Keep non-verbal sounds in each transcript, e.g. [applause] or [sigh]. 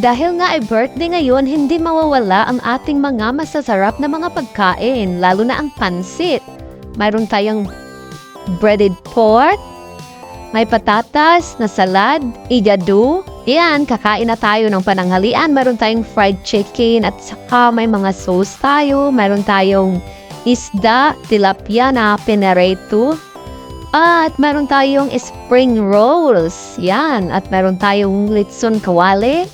Dahil nga ay birthday ngayon, hindi mawawala ang ating mga masasarap na mga pagkain, lalo na ang pansit. Mayroon tayong breaded pork, may patatas na salad, ijadu. Yan, kakain na tayo ng pananghalian. Mayroon tayong fried chicken at saka may mga sauce tayo. Mayroon tayong isda, tilapia na penereto. At meron tayong spring rolls. Yan. At meron tayong litson kawali.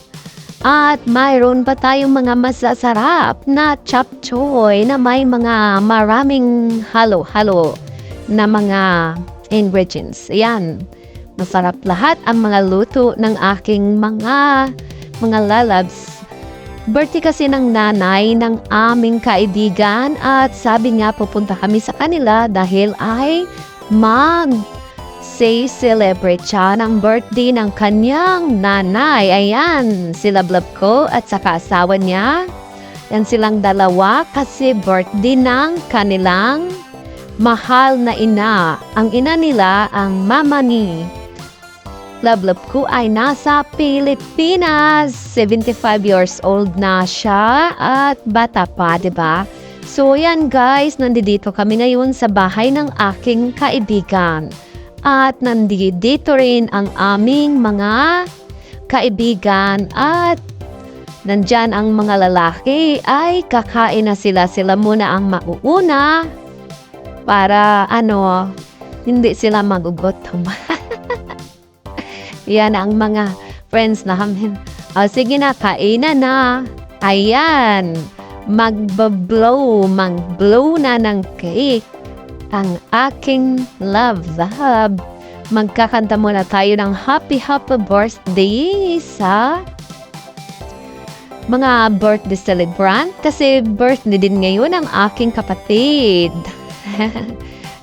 At mayroon pa tayong mga masasarap na chop choy na may mga maraming halo-halo na mga ingredients. Yan. Masarap lahat ang mga luto ng aking mga mga lalabs. Birthday kasi ng nanay ng aming kaibigan at sabi nga pupunta kami sa kanila dahil ay mag say celebrate siya ng birthday ng kanyang nanay. Ayan, sila Blab ko at saka asawa niya. Yan silang dalawa kasi birthday ng kanilang mahal na ina. Ang ina nila, ang mama ni Lablab ko ay nasa Pilipinas. 75 years old na siya at bata pa, ba? So yan guys, nandito kami ngayon sa bahay ng aking kaibigan. At nandito rin ang aming mga kaibigan at nandyan ang mga lalaki ay kakain na sila. Sila muna ang mauuna para ano, hindi sila magugutom. [laughs] Yan ang mga friends namin. O sige na, kainan na. Ayan, magbablow, mag-blow na ng cake ang aking love love. Magkakanta muna tayo ng happy happy birthday sa mga birthday celebrant kasi birthday din ngayon ang aking kapatid. [laughs]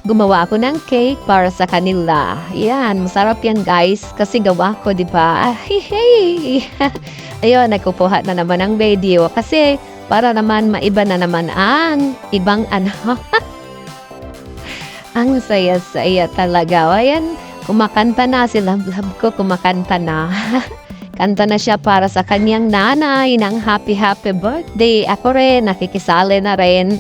Gumawa ako ng cake para sa kanila. Yan, masarap yan guys kasi gawa ko, di ba? [laughs] Hey, [laughs] Ayun, nagkukuha na naman ng video kasi para naman maiba na naman ang ibang ano. Ang saya-saya talaga. Ayan, kumakanta na si Love Love ko, kumakanta na. [laughs] Kanta na siya para sa kanyang nanay ng happy happy birthday. Ako rin, nakikisali na rin.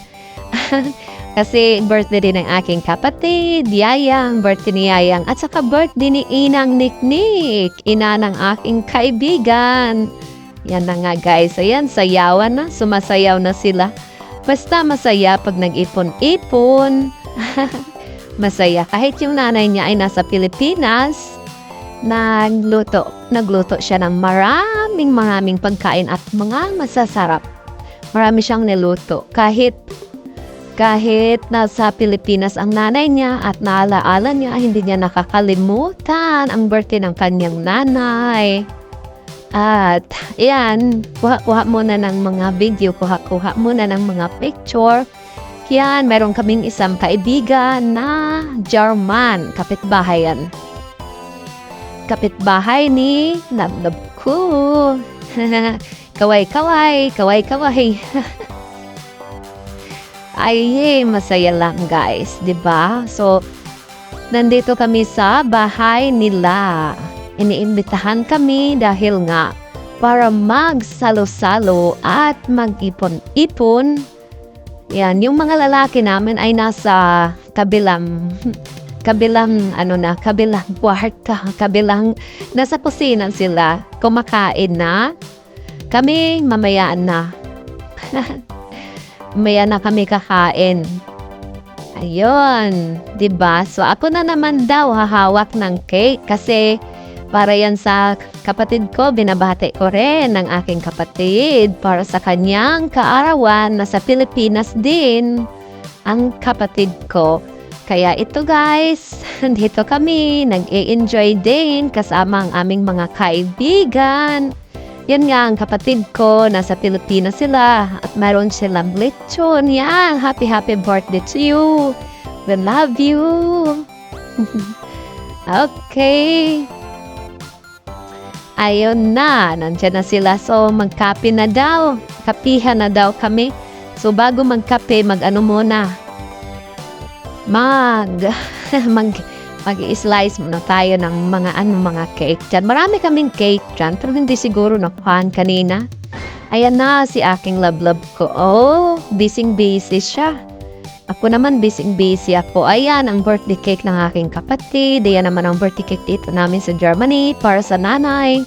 [laughs] Kasi birthday din ng aking kapatid, Yayang, birthday ni Yayang, at saka birthday ni Inang Niknik, ina ng aking kaibigan. Yan na nga guys, ayan, sayawan na, sumasayaw na sila. Basta masaya pag nag-ipon-ipon. [laughs] masaya kahit yung nanay niya ay nasa Pilipinas, nagluto, nagluto siya ng maraming maraming pagkain at mga masasarap. Marami siyang niluto kahit kahit nasa Pilipinas ang nanay niya at naalaala niya, hindi niya nakakalimutan ang birthday ng kanyang nanay. At yan, kuha-kuha muna ng mga video, kuha-kuha muna ng mga picture. Yan, meron kaming isang kaibigan na German, kapitbahay yan. Kapitbahay ni Nablab ko. kaway-kaway, [laughs] kaway-kaway. [laughs] Ay, masaya lang guys, 'di ba? So, nandito kami sa bahay nila. Iniimbitahan kami dahil nga para magsalo-salo at mag-ipon-ipon. Yan, yung mga lalaki namin ay nasa kabilang kabilang ano na, kabilang kwarta, kabilang nasa kusina sila, kumakain na. Kami mamayaan na. [laughs] Maya na kami kakain. Ayun, 'di ba? So ako na naman daw hahawak ng cake kasi para yan sa kapatid ko, binabati ko rin ng aking kapatid para sa kanyang kaarawan na sa Pilipinas din ang kapatid ko. Kaya ito guys, [laughs] dito kami, nag-e-enjoy din kasama ang aming mga kaibigan. Yan nga ang kapatid ko, nasa Pilipinas sila at meron silang lechon. Yan, happy happy birthday to you. We love you. [laughs] okay. Ayun na, nandiyan na sila. So, magkape na daw. Kapihan na daw kami. So, bago magkape, mag-ano muna. Mag, [laughs] mag, mag-i-slice muna tayo ng mga ano mga cake dyan. Marami kaming cake dyan, pero hindi siguro nakuhaan kanina. Ayan na si aking love-love ko. Oh, busy-busy siya. Ako naman busy-busy ako. Ayan ang birthday cake ng aking kapatid. Ayan naman ang birthday cake dito namin sa Germany para sa nanay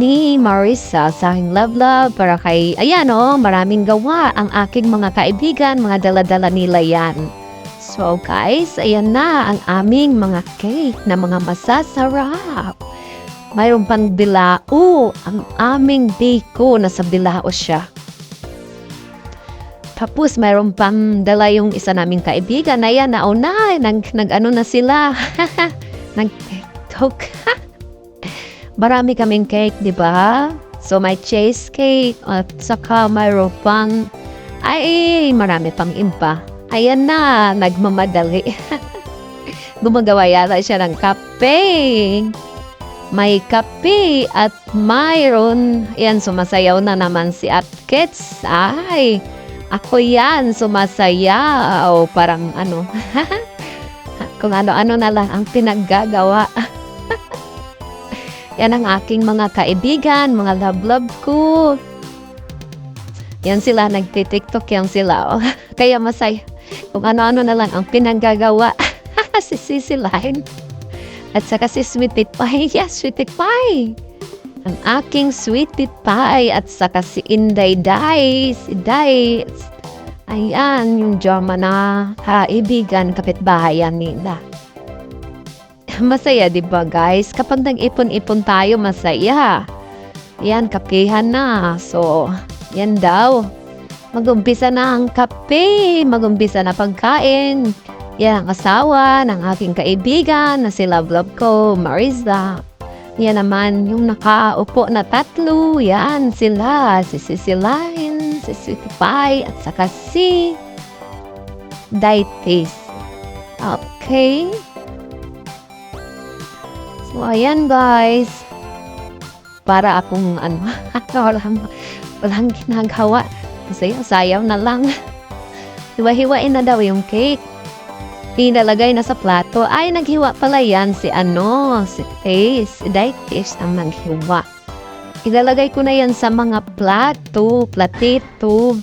ni Marisa sa aking love-love para kay, ayan oh, maraming gawa ang aking mga kaibigan, mga dala-dala nila yan. So guys, ayan na ang aming mga cake na mga masasarap. Mayroon pang bilao. Ang aming biko nasa bilao siya. Tapos mayroon pang dala yung isa naming kaibigan na yan nauna. Nag, nag-ano na sila. [laughs] Nag-tiktok. [laughs] Marami kaming cake, di ba? So may cheesecake at saka mayroon pang ay marami pang iba. Ayan na, nagmamadali. [laughs] Gumagawa yata siya ng kape. May kape at mayroon, yan, sumasayaw na naman si Atkets. Ay, ako yan, sumasayaw. Parang ano, [laughs] kung ano-ano na lang ang pinaggagawa. [laughs] yan ang aking mga kaibigan, mga love-love ko. Yan sila, nagtitiktok yan sila. Oh. [laughs] Kaya masaya. Kung ano-ano na lang ang pinaggagawa. si Sisilain. At saka si Sweetie Pie. Yes, Sweetie Pie. Ang aking Sweetie Pie. At saka si Inday Day. Si Day. Ayan, yung drama na kaibigan, kapitbahayan nila. Masaya, di ba guys? Kapag nag-ipon-ipon tayo, masaya. Yan, kapihan na. So, yan daw. Mag-umpisa na ang kape. Mag-umpisa na pagkain. Yan ang asawa ng aking kaibigan na si Love Love ko, Marisa. Yan naman yung nakaupo na tatlo. Yan sila. Si Ceciline, si Sweetie Pie, at saka si Daitis. Okay. So, ayan guys. Para akong ano, [laughs] walang, walang ginagawa. Kasi sayaw na lang. [laughs] Hiwa-hiwain na daw yung cake. Inalagay na sa plato. Ay, naghiwa pala yan si ano, si. Si Daitis ang naghiwa. Ilalagay ko na yan sa mga plato, platito.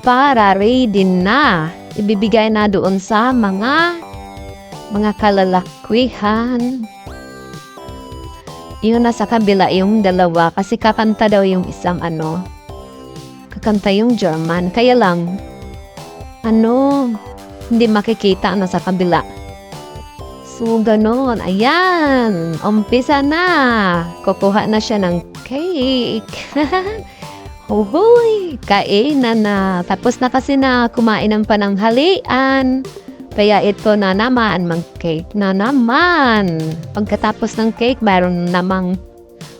Para ready na. Ibibigay na doon sa mga mga kalalakwihan. Yun na sa kabila yung dalawa kasi kakanta daw yung isang ano, kakanta yung German. Kaya lang, ano, hindi makikita na sa kabila. So, ganon. Ayan. Umpisa na. Kukuha na siya ng cake. [laughs] Uhuy, kainan na. Tapos na kasi na kumain ng pananghalian. Kaya ito na naman, mag-cake na naman. Pagkatapos ng cake, mayroon namang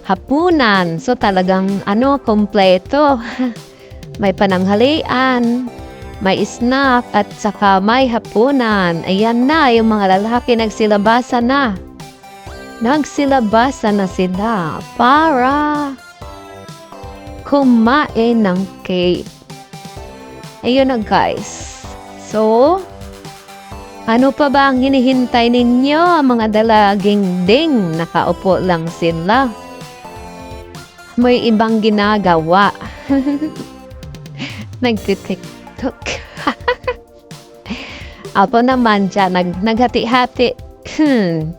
hapunan. So talagang ano, kompleto. [laughs] may pananghalian, may snack, at saka may hapunan. Ayan na, yung mga lalaki nagsilabasa na. Nagsilabasa na sila para kumain ng cake. Ayun na guys. So, ano pa ba ang hinihintay ninyo, mga dalaging ding? Nakaupo lang sila. May ibang ginagawa. [laughs] Nagtitiktok. [laughs] Apo naman dyan, nag, naghati-hati. Hmm.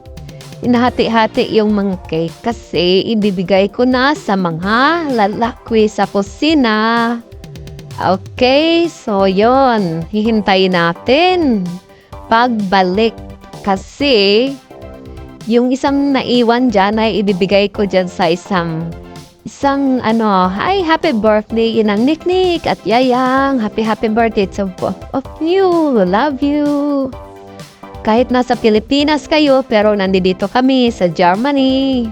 Inahati-hati yung mga cake kasi ibibigay ko na sa mga lalakwi sa kusina. Okay, so yon Hihintayin natin. Pagbalik kasi yung isang naiwan dyan ay ibibigay ko dyan sa isang isang ano, hi, happy birthday inang Niknik at Yayang. Happy, happy birthday to both of you. Love you. Kahit nasa Pilipinas kayo, pero nandito kami sa Germany.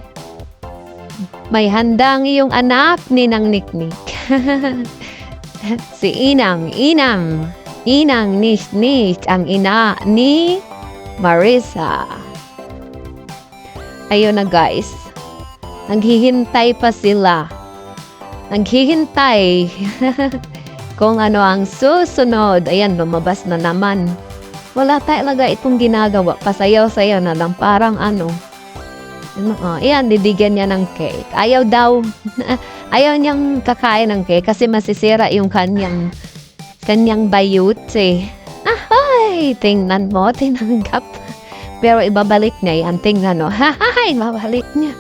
May handang iyong anak ni Nang Niknik. [laughs] si Inang, Inang, Inang Niknik, ang ina ni Marisa. Ayun na guys. Naghihintay pa sila. Naghihintay. [laughs] Kung ano ang susunod. Ayan, lumabas na naman. Wala talaga itong ginagawa. Pasayaw-sayaw na lang. Parang ano. Ano, oh, yan, bibigyan niya ng cake. Ayaw daw, [laughs] ayaw niyang kakain ng cake kasi masisira yung kanyang, kanyang bayut eh. Ahay, tingnan mo, tinanggap. Pero ibabalik niya yan, tingnan mo. [laughs] Hahay, ibabalik niya.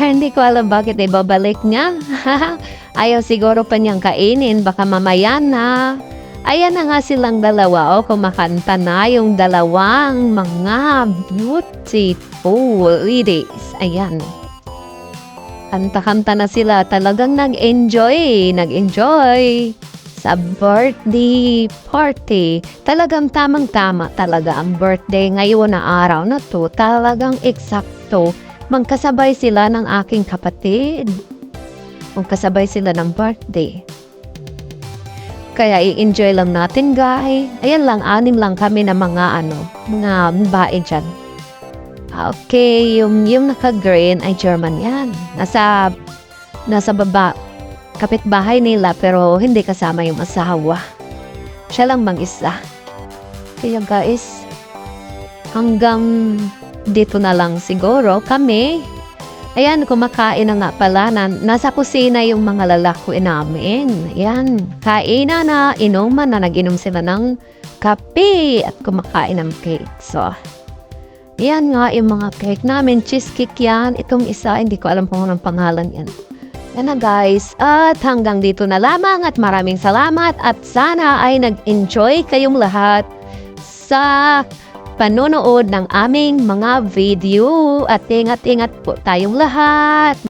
Hindi ko alam bakit ibabalik niya. [laughs] Ayaw siguro pa niyang kainin, baka mamaya na. Ayan na nga silang dalawa, o kumakanta na yung dalawang mga beautiful ladies. Ayan. Kanta-kanta na sila, talagang nag-enjoy, nag-enjoy sa birthday party. Talagang tamang-tama talaga ang birthday ngayon na araw na to. Talagang eksakto. Magkasabay sila ng aking kapatid. Magkasabay sila ng birthday. Kaya i-enjoy lang natin, guys. Ayan lang, anim lang kami na mga ano, mga babae dyan. Okay, yung, yung naka-green ay German yan. Nasa, nasa baba, kapitbahay nila pero hindi kasama yung asawa. Siya lang bang isa. Kaya guys, hanggang dito na lang siguro kami. Ayan, kumakain na nga pala. Na, nasa kusina yung mga lalaki namin. Ayan, kainan na, inuman na, nag-inom sila ng kape at kumakain ng cake. So, yan nga yung mga cake namin. Cheesecake yan. Itong isa, hindi ko alam kung anong pangalan yan. Yan na guys. At hanggang dito na lamang at maraming salamat at sana ay nag-enjoy kayong lahat sa panonood ng aming mga video at ingat-ingat po tayong lahat.